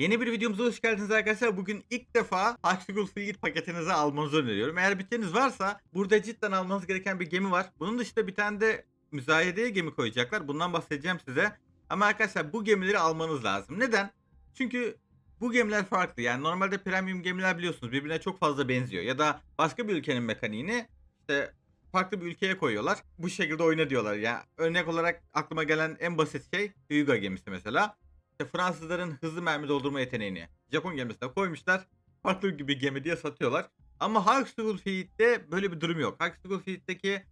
Yeni bir videomuza hoş geldiniz arkadaşlar. Bugün ilk defa Huxtable Fleet paketinizi almanızı öneriyorum. Eğer bütçeniz varsa burada cidden almanız gereken bir gemi var. Bunun dışında bir tane de müzayedeye gemi koyacaklar. Bundan bahsedeceğim size. Ama arkadaşlar bu gemileri almanız lazım. Neden? Çünkü bu gemiler farklı. Yani normalde premium gemiler biliyorsunuz birbirine çok fazla benziyor. Ya da başka bir ülkenin mekaniğini işte farklı bir ülkeye koyuyorlar. Bu şekilde oyna diyorlar. Yani örnek olarak aklıma gelen en basit şey Hyuga gemisi mesela. İşte Fransızların hızlı mermi doldurma yeteneğini Japon gemisine koymuşlar. Farklı bir gemi diye satıyorlar. Ama Huxtable Fleet'te böyle bir durum yok. Huxtable Fleet'teki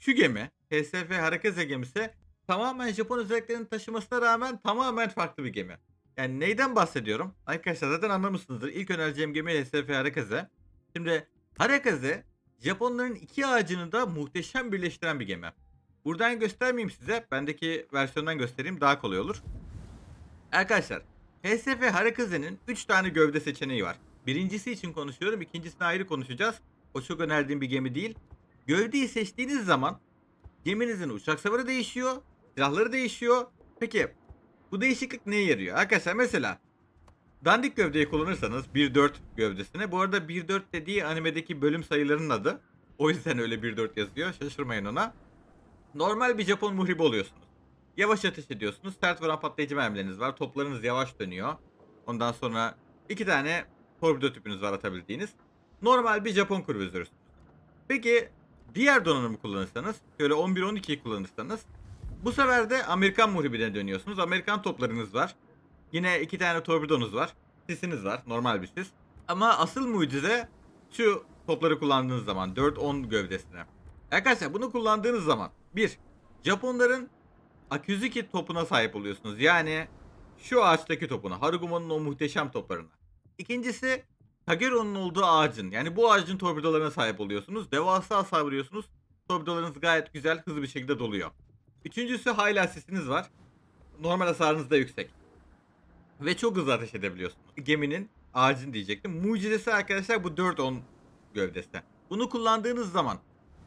şu gemi, PSF Harekeze gemisi tamamen Japon özelliklerini taşımasına rağmen tamamen farklı bir gemi. Yani neyden bahsediyorum? Arkadaşlar zaten anlamışsınızdır. İlk önereceğim gemi HSF Harekeze. Şimdi Harekeze Japonların iki ağacını da muhteşem birleştiren bir gemi. Buradan göstermeyeyim size. Bendeki versiyondan göstereyim daha kolay olur. Arkadaşlar HSF Harakaze'nin 3 tane gövde seçeneği var. Birincisi için konuşuyorum. ikincisini ayrı konuşacağız. O çok önerdiğim bir gemi değil. Gövdeyi seçtiğiniz zaman geminizin uçak savarı değişiyor. Silahları değişiyor. Peki bu değişiklik neye yarıyor? Arkadaşlar mesela dandik gövdeyi kullanırsanız 1.4 gövdesine. Bu arada 1.4 dediği animedeki bölüm sayılarının adı. O yüzden öyle 1.4 yazıyor. Şaşırmayın ona. Normal bir Japon muhribi oluyorsunuz. Yavaş ateş ediyorsunuz. Sert vuran patlayıcı mermileriniz var. Toplarınız yavaş dönüyor. Ondan sonra iki tane torpido tüpünüz var atabildiğiniz. Normal bir Japon kruvizörüsünüz. Peki diğer donanımı kullanırsanız, şöyle 11-12'yi kullanırsanız bu sefer de Amerikan muhribine dönüyorsunuz. Amerikan toplarınız var. Yine iki tane torpidonuz var. Sisiniz var. Normal bir sis. Ama asıl mucize şu topları kullandığınız zaman 4-10 gövdesine. Arkadaşlar bunu kullandığınız zaman bir Japonların Akizuki topuna sahip oluyorsunuz. Yani şu ağaçtaki topuna. Harugumo'nun o muhteşem toplarına. İkincisi Tagero'nun olduğu ağacın. Yani bu ağacın torpidolarına sahip oluyorsunuz. Devasa hasar vuruyorsunuz. Torpidolarınız gayet güzel hızlı bir şekilde doluyor. Üçüncüsü hala sisiniz var. Normal hasarınız da yüksek. Ve çok hızlı ateş edebiliyorsunuz. Geminin ağacın diyecektim. Mucizesi arkadaşlar bu 4-10 gövdesi. Bunu kullandığınız zaman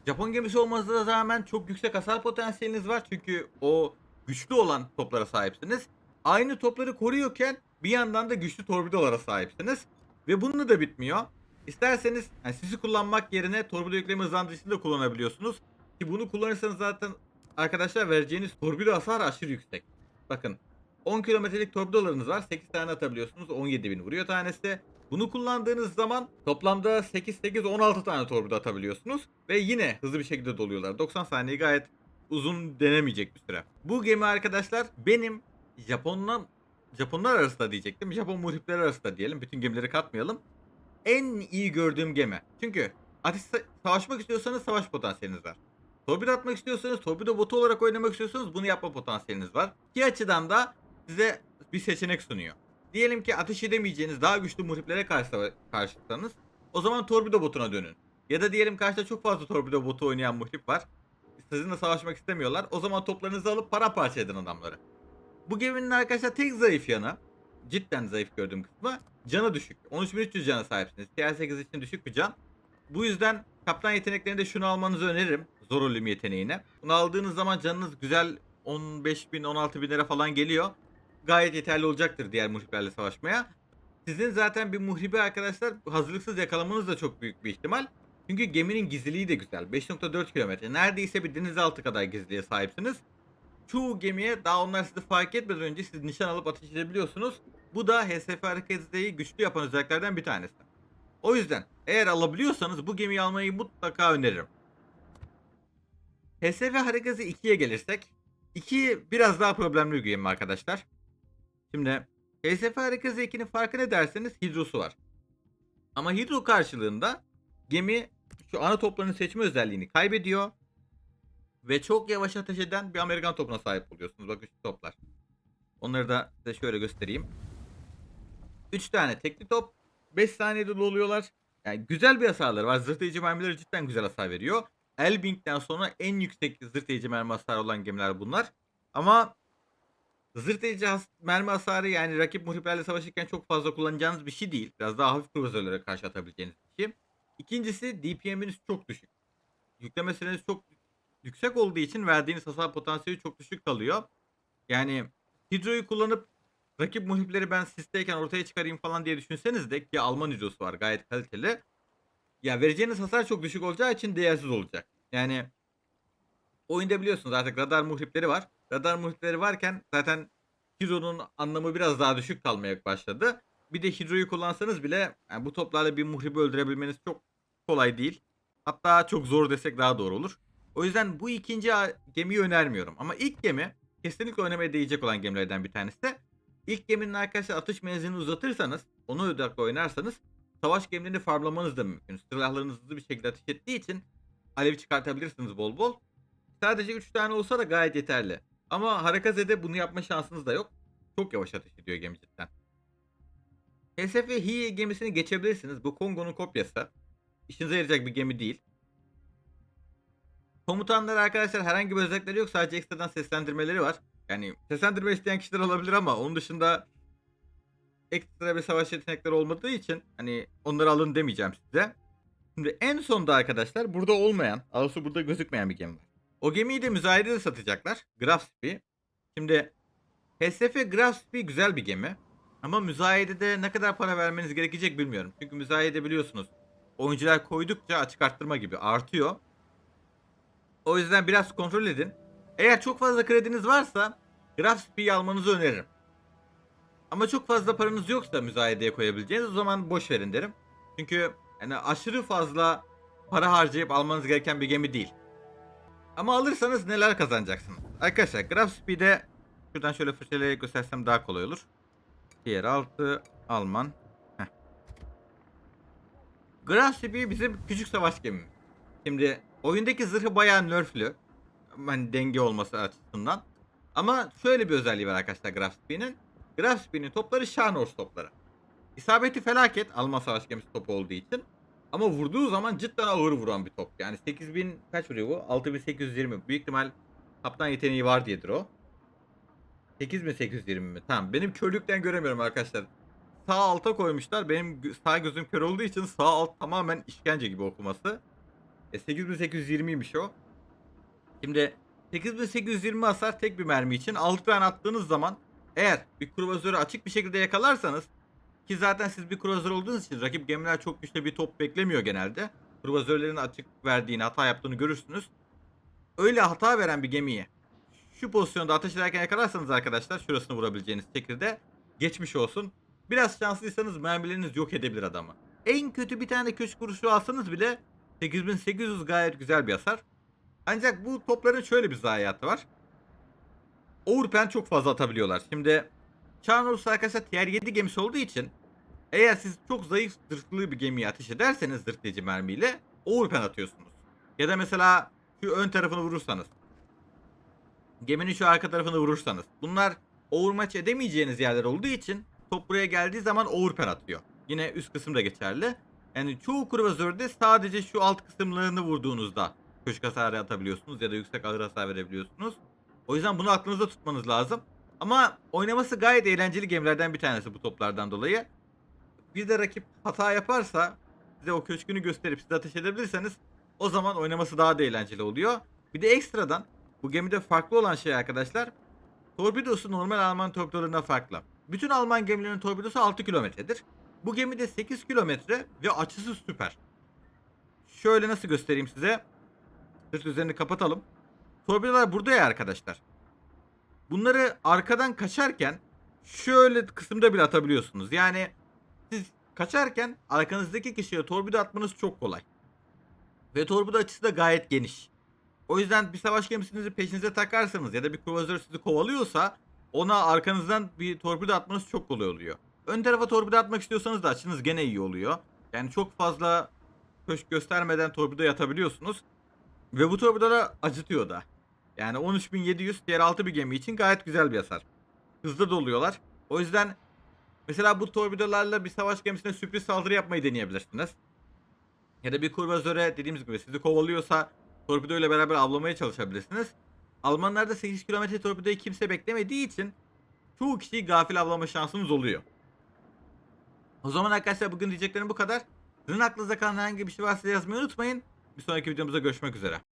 Japon gemisi olmasına rağmen çok yüksek hasar potansiyeliniz var. Çünkü o güçlü olan toplara sahipsiniz. Aynı topları koruyorken bir yandan da güçlü torpidolara sahipsiniz. Ve bununla da bitmiyor. İsterseniz yani sizi kullanmak yerine torpido yükleme hızlandırıcısını da kullanabiliyorsunuz. Ki bunu kullanırsanız zaten arkadaşlar vereceğiniz torpido hasarı aşırı yüksek. Bakın 10 kilometrelik torpidolarınız var. 8 tane atabiliyorsunuz. 17 bin vuruyor tanesi. Bunu kullandığınız zaman toplamda 8-8-16 tane torpido atabiliyorsunuz. Ve yine hızlı bir şekilde doluyorlar. 90 saniye gayet uzun denemeyecek bir süre. Bu gemi arkadaşlar benim Japonlar Japonlar arasında diyecektim. Japon muhripleri arasında diyelim. Bütün gemileri katmayalım. En iyi gördüğüm gemi. Çünkü ateş savaşmak istiyorsanız savaş potansiyeliniz var. Torpido atmak istiyorsanız, torpido botu olarak oynamak istiyorsanız bunu yapma potansiyeliniz var. İki açıdan da size bir seçenek sunuyor. Diyelim ki ateş edemeyeceğiniz daha güçlü muhriplere karşı karşısanız o zaman torpido botuna dönün. Ya da diyelim karşıda çok fazla torpido botu oynayan muhrip var. Sizinle savaşmak istemiyorlar. O zaman toplarınızı alıp paramparça edin adamları. Bu geminin arkadaşlar tek zayıf yanı, cidden zayıf gördüğüm kısmı canı düşük. 13.300 cana sahipsiniz. TR8 için düşük bir can. Bu yüzden kaptan yeteneklerinde şunu almanızı öneririm. Zor ölüm yeteneğine. Bunu aldığınız zaman canınız güzel 15 bin 16 bin lira falan geliyor. Gayet yeterli olacaktır diğer muhriplerle savaşmaya. Sizin zaten bir muhribi arkadaşlar hazırlıksız yakalamanız da çok büyük bir ihtimal. Çünkü geminin gizliliği de güzel. 5.4 kilometre. Neredeyse bir denizaltı kadar gizliliğe sahipsiniz. Çoğu gemiye daha onlar sizi fark etmeden önce siz nişan alıp ateş edebiliyorsunuz. Bu da HSF hareketliği güçlü yapan özelliklerden bir tanesi. O yüzden eğer alabiliyorsanız bu gemiyi almayı mutlaka öneririm. HSF hareketi 2'ye gelirsek. 2 biraz daha problemli bir gemi arkadaşlar. Şimdi HSF hareketi 2'nin farkı ne derseniz hidrosu var. Ama hidro karşılığında gemi şu ana toplarını seçme özelliğini kaybediyor. Ve çok yavaş ateş eden bir Amerikan topuna sahip oluyorsunuz. Bakın şu toplar. Onları da size şöyle göstereyim. 3 tane tekli top. 5 saniyede doluyorlar. Yani güzel bir hasarları var. Zırhlayıcı mermileri cidden güzel hasar veriyor. Elbing'den sonra en yüksek zırhlayıcı mermi hasarı olan gemiler bunlar. Ama zırhlayıcı has mermi hasarı yani rakip muhriplerle savaşırken çok fazla kullanacağınız bir şey değil. Biraz daha hafif kruvazörlere karşı atabileceğiniz bir şey. İkincisi DPM'iniz çok düşük. Yükleme süreniz çok yüksek olduğu için verdiğiniz hasar potansiyeli çok düşük kalıyor. Yani Hidro'yu kullanıp rakip muhipleri ben sisteyken ortaya çıkarayım falan diye düşünseniz de ki Alman hücrosu var gayet kaliteli. Ya vereceğiniz hasar çok düşük olacağı için değersiz olacak. Yani oyunda biliyorsunuz artık radar muhripleri var. Radar muhripleri varken zaten Hero'nun anlamı biraz daha düşük kalmaya başladı. Bir de Hydro'yu kullansanız bile yani bu toplarla bir muhribi öldürebilmeniz çok kolay değil. Hatta çok zor desek daha doğru olur. O yüzden bu ikinci gemiyi önermiyorum. Ama ilk gemi kesinlikle oynamaya değecek olan gemilerden bir tanesi. İlk geminin arkadaşlar atış menzilini uzatırsanız, onu odaklı oynarsanız savaş gemilerini farmlamanız da mümkün. Silahlarınız hızlı bir şekilde ateş ettiği için alev çıkartabilirsiniz bol bol. Sadece 3 tane olsa da gayet yeterli. Ama Harakazede bunu yapma şansınız da yok. Çok yavaş ateş ediyor gemi cidden. HSF Hiye gemisini geçebilirsiniz. Bu Kongo'nun kopyası. İşinize yarayacak bir gemi değil. Komutanlar arkadaşlar herhangi bir özellikleri yok. Sadece ekstradan seslendirmeleri var. Yani seslendirme isteyen kişiler olabilir ama onun dışında ekstra bir savaş yetenekleri olmadığı için hani onları alın demeyeceğim size. Şimdi en sonda arkadaşlar burada olmayan, doğrusu burada gözükmeyen bir gemi var. O gemiyi de müzayedede satacaklar. Grafspi. Şimdi HSF Grafspi güzel bir gemi. Ama müzayedede ne kadar para vermeniz gerekecek bilmiyorum. Çünkü müzayede biliyorsunuz oyuncular koydukça açık arttırma gibi artıyor. O yüzden biraz kontrol edin. Eğer çok fazla krediniz varsa Grafspi'yi almanızı öneririm. Ama çok fazla paranız yoksa müzayedeye koyabileceğiniz o zaman boş verin derim. Çünkü yani aşırı fazla para harcayıp almanız gereken bir gemi değil. Ama alırsanız neler kazanacaksınız? Arkadaşlar Grafspi'de şuradan şöyle fırçalayıp göstersem daha kolay olur. Diğer altı Alman. Heh. Grafspi bizim küçük savaş gemimiz. Şimdi oyundaki zırhı bayağı nerflü. Hani denge olması açısından. Ama şöyle bir özelliği var arkadaşlar Grafspi'nin. Grafspi'nin topları Şanors topları. İsabeti felaket Alman savaş gemisi topu olduğu için. Ama vurduğu zaman cidden ağır vuran bir top. Yani 8000 kaç vuruyor bu? 6820. Büyük ihtimal kaptan yeteneği var diyedir o. 8820 mi? Tamam. Benim körlükten göremiyorum arkadaşlar. Sağ alta koymuşlar. Benim sağ gözüm kör olduğu için sağ alt tamamen işkence gibi okuması. E 8820'ymiş o. Şimdi 8820 hasar tek bir mermi için 6 tane attığınız zaman eğer bir kruvazörü açık bir şekilde yakalarsanız ki zaten siz bir kruvazör olduğunuz için rakip gemiler çok güçlü bir top beklemiyor genelde. Kruvazörlerin açık verdiğini, hata yaptığını görürsünüz. Öyle hata veren bir gemiyi şu pozisyonda ateş ederken yakalarsanız arkadaşlar şurasını vurabileceğiniz şekilde geçmiş olsun. Biraz şanslıysanız mermileriniz yok edebilir adamı. En kötü bir tane köşk vuruşu alsanız bile 8800 gayet güzel bir hasar. Ancak bu topların şöyle bir zayiatı var. Overpen çok fazla atabiliyorlar. Şimdi Çağnurus arkadaşlar tier 7 gemisi olduğu için eğer siz çok zayıf zırhlı bir gemiye ateş ederseniz zırhlayıcı mermiyle overpen atıyorsunuz. Ya da mesela şu ön tarafını vurursanız geminin şu arka tarafını vurursanız. Bunlar overmatch edemeyeceğiniz yerler olduğu için top buraya geldiği zaman overpen atıyor. Yine üst kısım da geçerli. Yani çoğu kruvazörde sadece şu alt kısımlarını vurduğunuzda köşk hasarı atabiliyorsunuz ya da yüksek ağır hasar verebiliyorsunuz. O yüzden bunu aklınızda tutmanız lazım. Ama oynaması gayet eğlenceli gemilerden bir tanesi bu toplardan dolayı. Bir de rakip hata yaparsa size o köşkünü gösterip size ateş edebilirseniz o zaman oynaması daha da eğlenceli oluyor. Bir de ekstradan bu gemide farklı olan şey arkadaşlar torpidosu normal Alman torpidolarına farklı. Bütün Alman gemilerinin torpidosu 6 kilometredir. Bu gemide 8 kilometre ve açısı süper. Şöyle nasıl göstereyim size. Sırt üzerini kapatalım. Torpidolar burada ya arkadaşlar. Bunları arkadan kaçarken şöyle kısımda bile atabiliyorsunuz. Yani siz kaçarken arkanızdaki kişiye torpido atmanız çok kolay. Ve torpido açısı da gayet geniş. O yüzden bir savaş gemisinizi peşinize takarsanız ya da bir kruvazör sizi kovalıyorsa ona arkanızdan bir torpido atmanız çok kolay oluyor. Ön tarafa torpido atmak istiyorsanız da açınız gene iyi oluyor. Yani çok fazla köşk göstermeden torpido atabiliyorsunuz. Ve bu torpidolar acıtıyor da. Yani 13700 diğer 6 bir gemi için gayet güzel bir hasar. Hızlı doluyorlar. O yüzden mesela bu torpidolarla bir savaş gemisine sürpriz saldırı yapmayı deneyebilirsiniz. Ya da bir kurvazöre dediğimiz gibi sizi kovalıyorsa torpido ile beraber avlamaya çalışabilirsiniz. Almanlarda 8 kilometre torpidoyu kimse beklemediği için çoğu kişiyi gafil avlama şansınız oluyor. O zaman arkadaşlar bugün diyeceklerim bu kadar. Sizin aklınıza kalan herhangi bir şey varsa yazmayı unutmayın. Bir sonraki videomuzda görüşmek üzere.